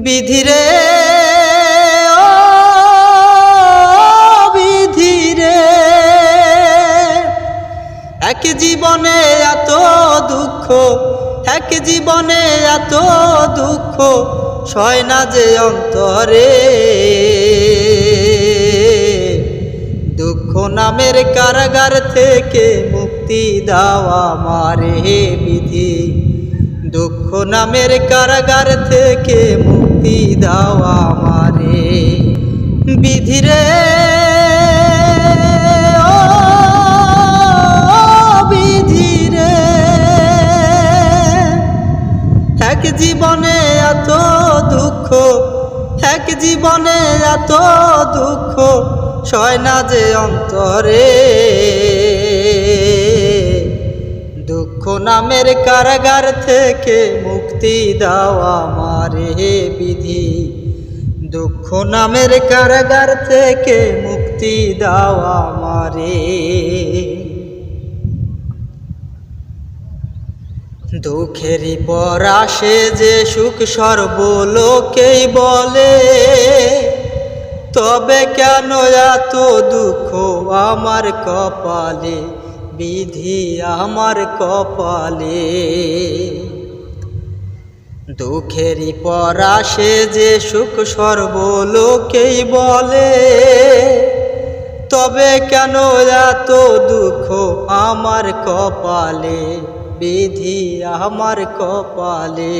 বিধিরে বিধিরে এক জীবনে এত দুঃখ, এক জীবনে এত দুঃখ, সয় না যে অন্তরে। দুঃখ নামের কারাগার থেকে মুক্তি দেওয়া মারে বিধি। দুঃখ নামের কারাগার থেকে মুক্তি দেওয়া মারে বিধিরে বিধিরে এক জীবনে এত দুঃখ, এক জীবনে এত দুঃখ, সয় না যে অন্তরে। দুঃখ নামের কারাগার থেকে মুক্তি দেওয়া মারে বিধি, দুঃখ নামের কারাগার থেকে মুক্তি দেওয়া মারে দুঃখেরই পর আসে যে সুখ সর্বলোকেই বলে, তবে কেন এত দুঃখ আমার কপালে? বিধি আমার কপালে। দুঃখেরই পর আসে যে সুখ সর্বলোকেই বলে। তবে কেন এত দুঃখ আমার কপালে? বিধি আমার কপালে।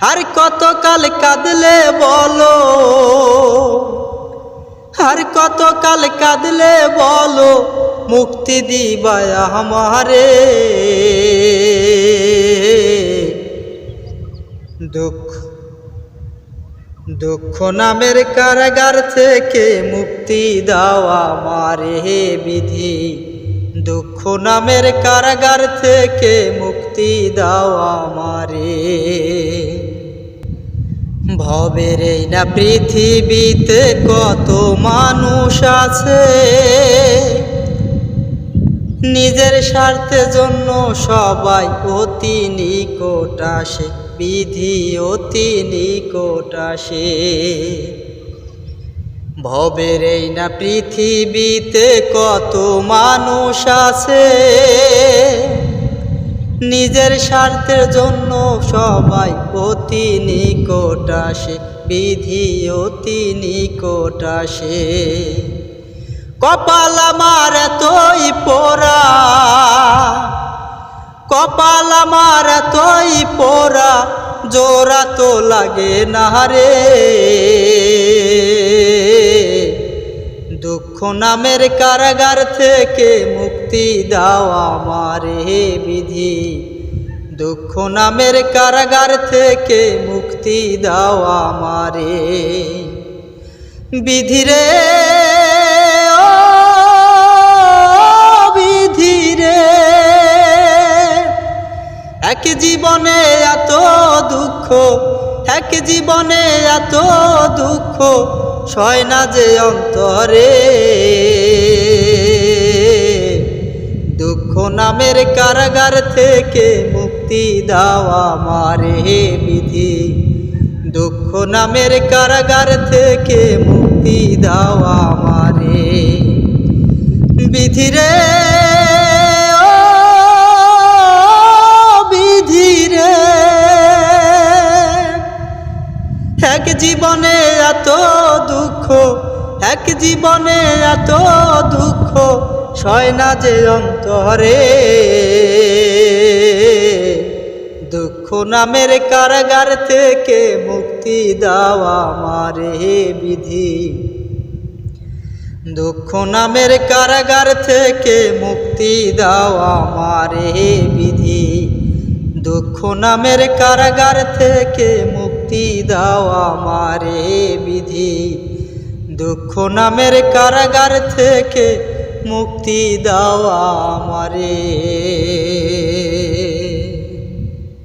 আর কতকাল কাঁদলে বলো? আর কতকাল কাঁদলে বলো? মুক্তি দিবায় আমারে। দুঃখ দুঃখ নামের কারাগার থেকে মুক্তি দেওয়া মারে হে বিধি। দুঃখ নামের কারাগার থেকে মুক্তি দেওয়া মারে ভবের এই না পৃথিবীতে কত মানুষ আছে। নিজের স্বার্থের জন্য সবাই অতি নিকট আসে। বিধি অতি নিকট আসে ভবের এই না পৃথিবীতে কত মানুষ আছে। নিজের স্বার্থের জন্য সবাই অতি নিকট আসে বিধি অতি নিকট আসে কপাল আমার এতই পোড়া কপাল আমার এতই পোড়া, জোড়া তো লাগে না রে। দুঃখ নামের কারাগার থেকে মুক্তি দেওয়া মারে বিধি। দুঃখ নামের কারাগার থেকে মুক্তি দেওয়া মারে বিধিরে এক জীবনে এত দুঃখ, এক জীবনে এত দুঃখ, সয় না যে অন্তরে। দুঃখ নামের কারাগার থেকে মুক্তি দেওয়া মারে বিধি। দুঃখ নামের কারাগার থেকে মুক্তি দেওয়া মারে বিধিরে এক জীবনে এত দুঃখ, এক জীবনে এত দুঃখ সয় না যে অন্তরে। দুঃখ নামের কারাগার থেকে মুক্তি দেওয়া মারে বিধি। দুঃখ নামের কারাগার থেকে মুক্তি দেওয়া মারে বিধি। দুঃখ নামের কারাগার থেকে মুক্তি দাও মারে বিধি। দুঃখ নামের কারাগার থেকে মুক্তি দাও মারে